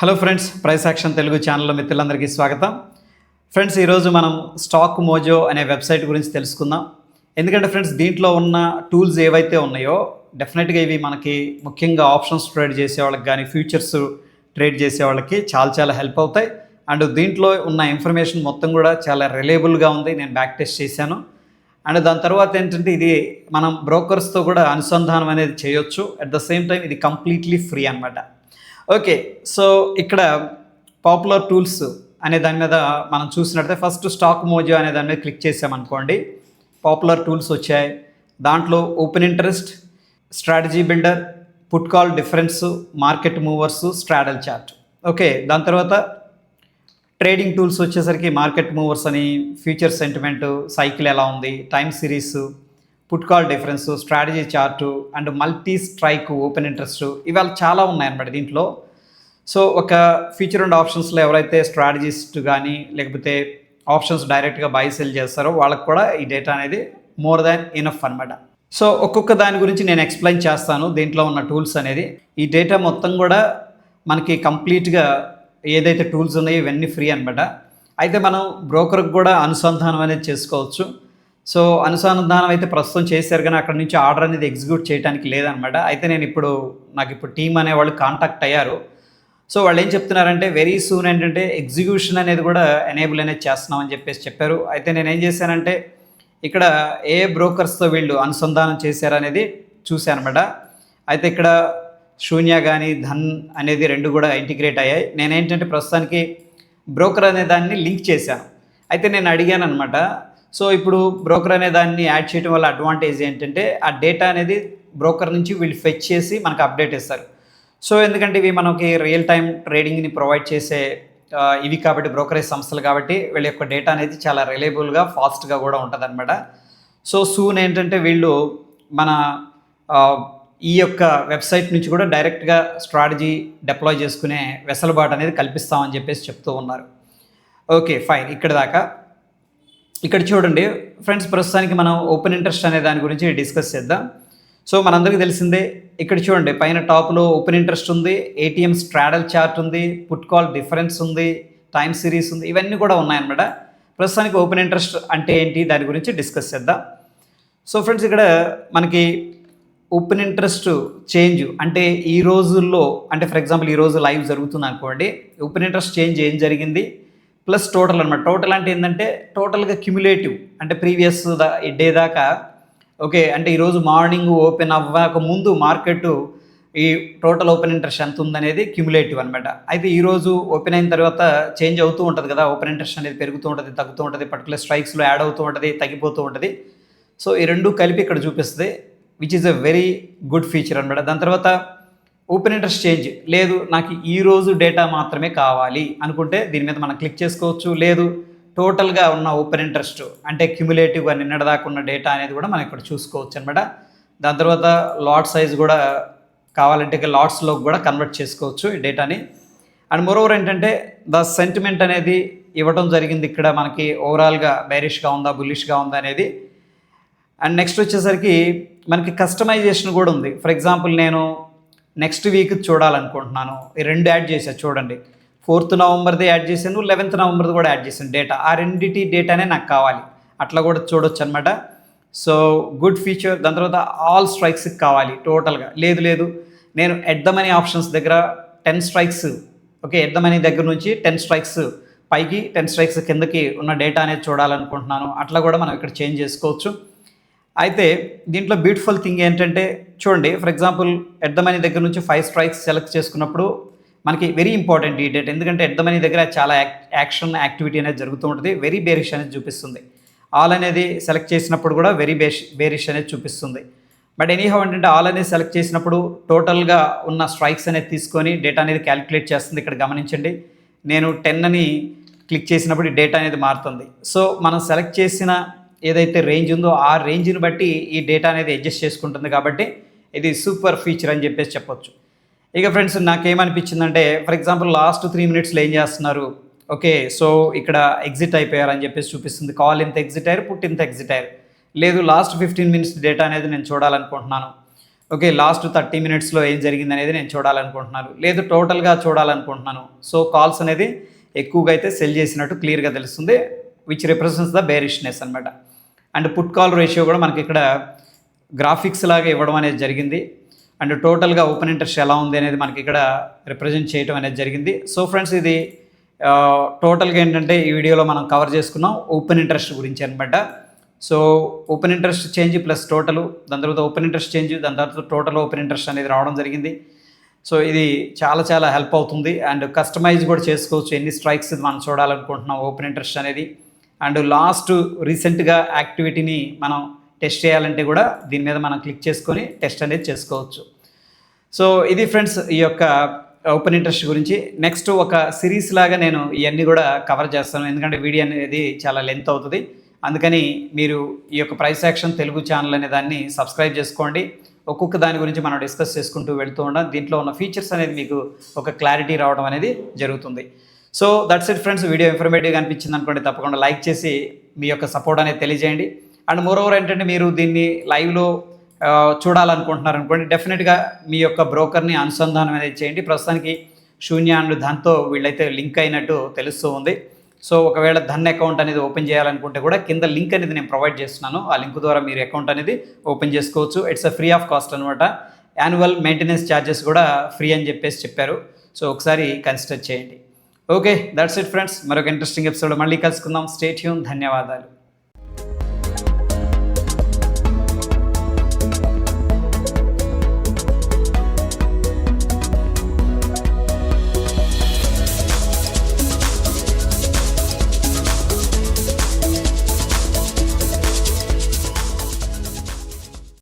Hello friends price action Telugu ఛానల్లో మిత్రులందరికీ స్వాగతం. ఫ్రెండ్స్ ఈరోజు మనం స్టాక్ మోజో అనే వెబ్సైట్ గురించి తెలుసుకుందాం. ఎందుకంటే ఫ్రెండ్స్ దీంట్లో ఉన్న టూల్స్ ఏవైతే ఉన్నాయో డెఫినెట్గా ఇవి మనకి ముఖ్యంగా ఆప్షన్స్ ట్రేడ్ చేసే వాళ్ళకి కానీ ఫ్యూచర్స్ ట్రేడ్ చేసే వాళ్ళకి చాలా చాలా హెల్ప్ అవుతాయి. అండ్ దీంట్లో ఉన్న ఇన్ఫర్మేషన్ మొత్తం కూడా చాలా రిలయబుల్గా ఉంది. నేను బ్యాక్ టెస్ట్ చేశాను. అండ్ దాని తర్వాత ఏంటంటే ఇది మనం బ్రోకర్స్తో కూడా అనుసంధానం అనేది చేయొచ్చు. అట్ ద సేమ్ టైం ఇది కంప్లీట్లీ ఫ్రీ అనమాట ఓకే సో ఇక్కడ పాపులర్ టూల్స్ అనే దాని మీద మనం చూసినట్లయితే ఫస్ట్ స్టాక్ మోజో అనే దాని మీద క్లిక్ చేసామనుకోండి పాపులర్ టూల్స్ వచ్చాయి. దాంట్లో open interest strategy builder put call difference market movers straddle chart okay దాని తర్వాత ట్రేడింగ్ టూల్స్ వచ్చేసరికి మార్కెట్ మూవర్స్ అని ఫ్యూచర్ సెంటిమెంట్ సైకిల్ ఎలా ఉంది time series put call difference strategy chart and multi strike open interest ఇవాళ చాలా ఉన్నాయన్నమాట దీంట్లో. సో ఒక ఫ్యూచర్ అండ్ ఆప్షన్స్లో ఎవరైతే స్ట్రాటజిస్ట్ కానీ లేకపోతే ఆప్షన్స్ డైరెక్ట్గా బై సెల్ చేస్తారో వాళ్ళకి కూడా ఈ డేటా అనేది మోర్ దాన్ ఇనఫ్ అనమాట సో ఒక్కొక్క దాని గురించి నేను ఎక్స్ప్లెయిన్ చేస్తాను దీంట్లో ఉన్న టూల్స్ అనేది. ఈ డేటా మొత్తం కూడా మనకి కంప్లీట్గా ఏదైతే టూల్స్ ఉన్నాయో ఇవన్నీ ఫ్రీ అనమాట అయితే మనం బ్రోకర్కి కూడా అనుసంధానం అనేది చేసుకోవచ్చు. సో అనుసంధానం అయితే ప్రస్తుతం చేశారు కానీ అక్కడ నుంచి ఆర్డర్ అనేది ఎగ్జిక్యూట్ చేయడానికి లేదనమాట. అయితే నేను ఇప్పుడు నాకు ఇప్పుడు టీం అనే వాళ్ళు కాంటాక్ట్ అయ్యారు. సో వాళ్ళు ఏం చెప్తున్నారంటే వెరీ సూన్ ఏంటంటే ఎగ్జిక్యూషన్ అనేది కూడా ఎనేబుల్ అనేది చేస్తున్నామని చెప్పేసి చెప్పారు. అయితే నేను ఏం చేశానంటే ఇక్కడ ఏ బ్రోకర్స్తో వీళ్ళు అనుసంధానం చేశారనేది చూశానమాట. అయితే ఇక్కడ శూన్య కానీ ధన్ అనేది రెండు కూడా ఇంటిగ్రేట్ అయ్యాయి. నేనేంటంటే ప్రస్తుతానికి బ్రోకర్ అనే దాన్ని లింక్ చేశాను. అయితే నేను అడిగాను అనమాట సో ఇప్పుడు బ్రోకర్ అనే దాన్ని యాడ్ చేయడం వల్ల అడ్వాంటేజ్ ఏంటంటే ఆ డేటా అనేది బ్రోకర్ నుంచి వీళ్ళు ఫెచ్ చేసి మనకు అప్డేట్ ఇస్తారు సో ఎందుకంటే ఇవి మనకి రియల్ టైం ట్రేడింగ్ని ప్రొవైడ్ చేసే ఇవి కాబట్టి బ్రోకరేజ్ సంస్థలు కాబట్టి వీళ్ళ యొక్క డేటా అనేది చాలా రిలయబుల్గా ఫాస్ట్గా కూడా ఉంటుంది సో సూన్ ఏంటంటే వీళ్ళు మన ఈ యొక్క వెబ్సైట్ నుంచి కూడా డైరెక్ట్గా స్ట్రాటజీ డిప్లాయ్ చేసుకునే వెసలుబాటు అనేది కల్పిస్తామని చెప్పేసి చెప్తూ ఉన్నారు. Okay fine. ఇక్కడ దాకా ఇక్కడ చూడండి ఫ్రెండ్స్ ప్రస్తుతానికి మనం ఓపెన్ ఇంట్రెస్ట్ అనే దాని గురించి డిస్కస్ చేద్దాం. సో మనందరికీ తెలిసిందే ఇక్కడ చూడండి పైన టాప్లో ఓపెన్ ఇంట్రెస్ట్ ఉంది ఏటీఎం స్ట్రాడల్ చార్ట్ ఉంది పుట్ కాల్ డిఫరెన్స్ ఉంది టైమ్ సిరీస్ ఉంది ఇవన్నీ కూడా ఉన్నాయన్నమాట. ప్రస్తుతానికి ఓపెన్ ఇంట్రెస్ట్ అంటే ఏంటి దాని గురించి డిస్కస్ చేద్దాం. సో ఫ్రెండ్స్ ఇక్కడ మనకి ఓపెన్ ఇంట్రెస్ట్ చేంజ్ అంటే ఈ రోజుల్లో అంటే ఫర్ ఎగ్జాంపుల్ ఈ రోజు లైవ్ జరుగుతుంది అనుకోండి ఓపెన్ ఇంట్రెస్ట్ చేంజ్ ఏం జరిగింది? ప్లస్ టోటల్ అనమాట టోటల్ అంటే ఏంటంటే టోటల్గా క్యుములేటివ్ అంటే ప్రీవియస్ దా డే దాకా ఓకే అంటే ఈరోజు మార్నింగ్ ఓపెన్ అవ్వక ముందు మార్కెట్ ఈ టోటల్ ఓపెన్ ఇంట్రెస్ట్ ఎంత ఉందనేది క్యుములేటివ్ అనమాట అయితే ఈరోజు ఓపెన్ అయిన తర్వాత చేంజ్ అవుతూ ఉంటుంది కదా ఓపెన్ ఇంట్రెస్ట్ అనేది పెరుగుతూ ఉంటుంది తగ్గుతూ ఉంటుంది పర్టికులర్ స్ట్రైక్స్లో యాడ్ అవుతూ ఉంటుంది తగ్గిపోతూ ఉంటుంది. సో ఈ రెండు కలిపి ఇక్కడ చూపిస్తుంది which is a very good feature అనమాట దాని తర్వాత ఓపెన్ ఇంట్రెస్ట్ చేంజ్. లేదు నాకు ఈ రోజు డేటా మాత్రమే కావాలి అనుకుంటే దీని మీద మనం క్లిక్ చేసుకోవచ్చు. లేదు టోటల్గా ఉన్న ఓపెన్ ఇంట్రెస్ట్ అంటే క్యుములేటివ్గా నిన్నటిదాకా ఉన్న డేటా అనేది కూడా మనం ఇక్కడ చూసుకోవచ్చు అనమాట దాని తర్వాత లాట్ సైజ్ కూడా కావాలంటే ఇక లాట్స్లో కూడా కన్వర్ట్ చేసుకోవచ్చు ఈ డేటాని. అండ్ మోరోవర్ ఏంటంటే ద సెంటిమెంట్ అనేది ఇవ్వడం జరిగింది ఇక్కడ మనకి ఓవరాల్గా బైరిష్గా ఉందా బుల్లిష్గా ఉందా అనేది. అండ్ నెక్స్ట్ వచ్చేసరికి మనకి కస్టమైజేషన్ కూడా ఉంది. ఫర్ ఎగ్జాంపుల్ నేను నెక్స్ట్ వీక్ చూడాలనుకుంటున్నాను. ఈ రెండు యాడ్ చేశాను చూడండి. ఫోర్త్ నవంబర్ది యాడ్ చేశాను లెవెన్త్ నవంబర్ది కూడా యాడ్ చేశాను డేటా ఆ రెండిటి డేటానే నాకు కావాలి. అట్లా కూడా చూడొచ్చు అనమాట సో గుడ్ ఫీచర్ దాని తర్వాత ఆల్ స్ట్రైక్స్కి కావాలి టోటల్గా లేదు లేదు. నేను ఎట్ ద మనీ ఆప్షన్స్ దగ్గర ten strikes okay at the money దగ్గర నుంచి టెన్ స్ట్రైక్స్ పైకి టెన్ స్ట్రైక్స్ కిందకి ఉన్న డేటా అనేది చూడాలనుకుంటున్నాను. అట్లా కూడా మనం ఇక్కడ చేంజ్ చేసుకోవచ్చు. అయితే దీంట్లో బ్యూటిఫుల్ థింగ్ ఏంటంటే చూడండి for example at the money దగ్గర నుంచి ఫైవ్ స్ట్రైక్స్ సెలెక్ట్ చేసుకున్నప్పుడు మనకి వెరీ ఇంపార్టెంట్ ఈ డేట్ ఎందుకంటే ఎట్ ద మనీ దగ్గర చాలా యాక్- యాక్షన్ యాక్టివిటీ అనేది జరుగుతూ ఉంటుంది వెరీ బేరిష్ అనేది చూపిస్తుంది. ఆల్ అనేది సెలెక్ట్ చేసినప్పుడు కూడా వెరీ బేష్ బేరిష్ అనేది చూపిస్తుంది. బట్ ఎనీహౌ ఏంటంటే ఆల్ అనేది సెలెక్ట్ చేసినప్పుడు టోటల్గా ఉన్న స్ట్రైక్స్ అనేది తీసుకొని డేటా అనేది క్యాలిక్యులేట్ చేస్తుంది. ఇక్కడ గమనించండి నేను టెన్ అని క్లిక్ చేసినప్పుడు డేటా అనేది మారుతుంది. సో మనం సెలెక్ట్ చేసిన ఏదైతే రేంజ్ ఉందో ఆ రేంజ్ని బట్టి ఈ డేటా అనేది అడ్జస్ట్ చేసుకుంటుంది కాబట్టి ఇది సూపర్ ఫీచర్ అని చెప్పేసి చెప్పొచ్చు. ఇక ఫ్రెండ్స్ నాకేమనిపించిందంటే ఫర్ ఎగ్జాంపుల్ లాస్ట్ త్రీ మినిట్స్లో ఏం చేస్తున్నారు? ఓకే సో ఇక్కడ ఎగ్జిట్ అయిపోయారు అని చెప్పేసి చూపిస్తుంది. కాల్ ఇంత ఎగ్జిట్ అయ్యారు పుట్ ఇంత ఎగ్జిట్ అయ్యారు. లేదు లాస్ట్ ఫిఫ్టీన్ మినిట్స్ డేటా అనేది నేను చూడాలనుకుంటున్నాను. ఓకే లాస్ట్ థర్టీ మినిట్స్లో ఏం జరిగింది అనేది నేను చూడాలనుకుంటున్నాను. లేదు టోటల్గా చూడాలనుకుంటున్నాను. సో కాల్స్ అనేది ఎక్కువగా అయితే సెల్ చేసినట్టు క్లియర్గా తెలుస్తుంది విచ్ రిప్రజెంట్స్ ద బేరిష్నెస్ అనమాట అండ్ పుట్ కాల్ రేషియో కూడా మనకి ఇక్కడ గ్రాఫిక్స్ లాగా ఇవ్వడం అనేది జరిగింది. అండ్ టోటల్గా ఓపెన్ ఇంట్రెస్ట్ ఎలా ఉంది అనేది మనకి ఇక్కడ రిప్రజెంట్ చేయడం అనేది జరిగింది. సో ఫ్రెండ్స్ ఇది టోటల్గా ఏంటంటే ఈ వీడియోలో మనం కవర్ చేసుకున్నాం ఓపెన్ ఇంట్రెస్ట్ గురించి అనమాట so open interest change plus total దాని తర్వాత ఓపెన్ ఇంట్రెస్ట్ చేంజ్ దాని తర్వాత టోటల్ ఓపెన్ ఇంట్రెస్ట్ అనేది రావడం జరిగింది. సో ఇది చాలా చాలా హెల్ప్ అవుతుంది. అండ్ కస్టమైజ్ కూడా చేసుకోవచ్చు. ఎన్ని స్ట్రైక్స్ మనం చూడాలనుకుంటున్నాం ఓపెన్ ఇంట్రెస్ట్ అనేది. అండ్ లాస్ట్ రీసెంట్గా యాక్టివిటీని మనం టెస్ట్ చేయాలంటే కూడా దీని మీద మనం క్లిక్ చేసుకొని టెస్ట్ అనేది చేసుకోవచ్చు. సో ఇది ఫ్రెండ్స్ ఈ యొక్క ఓపెన్ ఇంట్రెస్ట్ గురించి. నెక్స్ట్ ఒక సిరీస్ లాగా నేను ఇవన్నీ కూడా కవర్ చేస్తాను. ఎందుకంటే వీడియో అనేది చాలా లెంత్ అవుతుంది. అందుకని మీరు ఈ యొక్క ప్రైస్ యాక్షన్ తెలుగు ఛానల్ అనే దాన్ని సబ్స్క్రైబ్ చేసుకోండి. ఒక్కొక్క దాని గురించి మనం డిస్కస్ చేసుకుంటూ వెళ్తూ ఉంటాం దీంట్లో ఉన్న ఫీచర్స్ అనేది మీకు ఒక క్లారిటీ రావడం అనేది జరుగుతుంది. So that's it friends video ఇన్ఫర్మేటివ్గా అనిపించింది అనుకోండి తప్పకుండా లైక్ చేసి మీ యొక్క సపోర్ట్ అనేది తెలియజేయండి. అండ్ మోర్ ఓవర్ ఏంటంటే మీరు దీన్ని లైవ్లో చూడాలనుకుంటున్నారు అనుకోండి డెఫినెట్గా మీ యొక్క బ్రోకర్ని అనుసంధానం అనేది చేయండి. ప్రస్తుతానికి శూన్య అండ్ దాంతో వీళ్ళైతే లింక్ అయినట్టు తెలుస్తూ ఉంది. సో ఒకవేళ ధన్ అకౌంట్ అనేది ఓపెన్ చేయాలనుకుంటే కూడా కింద లింక్ అనేది నేను ప్రొవైడ్ చేస్తున్నాను. ఆ లింక్ ద్వారా మీరు అకౌంట్ అనేది ఓపెన్ చేసుకోవచ్చు. It's a free of cost అనమాట యాన్యువల్ మెయింటెనెన్స్ ఛార్జెస్ కూడా ఫ్రీ అని చెప్పేసి చెప్పారు. సో ఒకసారి కన్సిడర్ చేయండి. ఓకే దట్స్ ఇట్ ఫ్రెండ్స్ మరొక ఇంట్రెస్టింగ్ ఎపిసోడ్ మళ్ళీ కలుసుకుందాం. స్టేట్ హ్యూన్ ధన్యవాదాలు.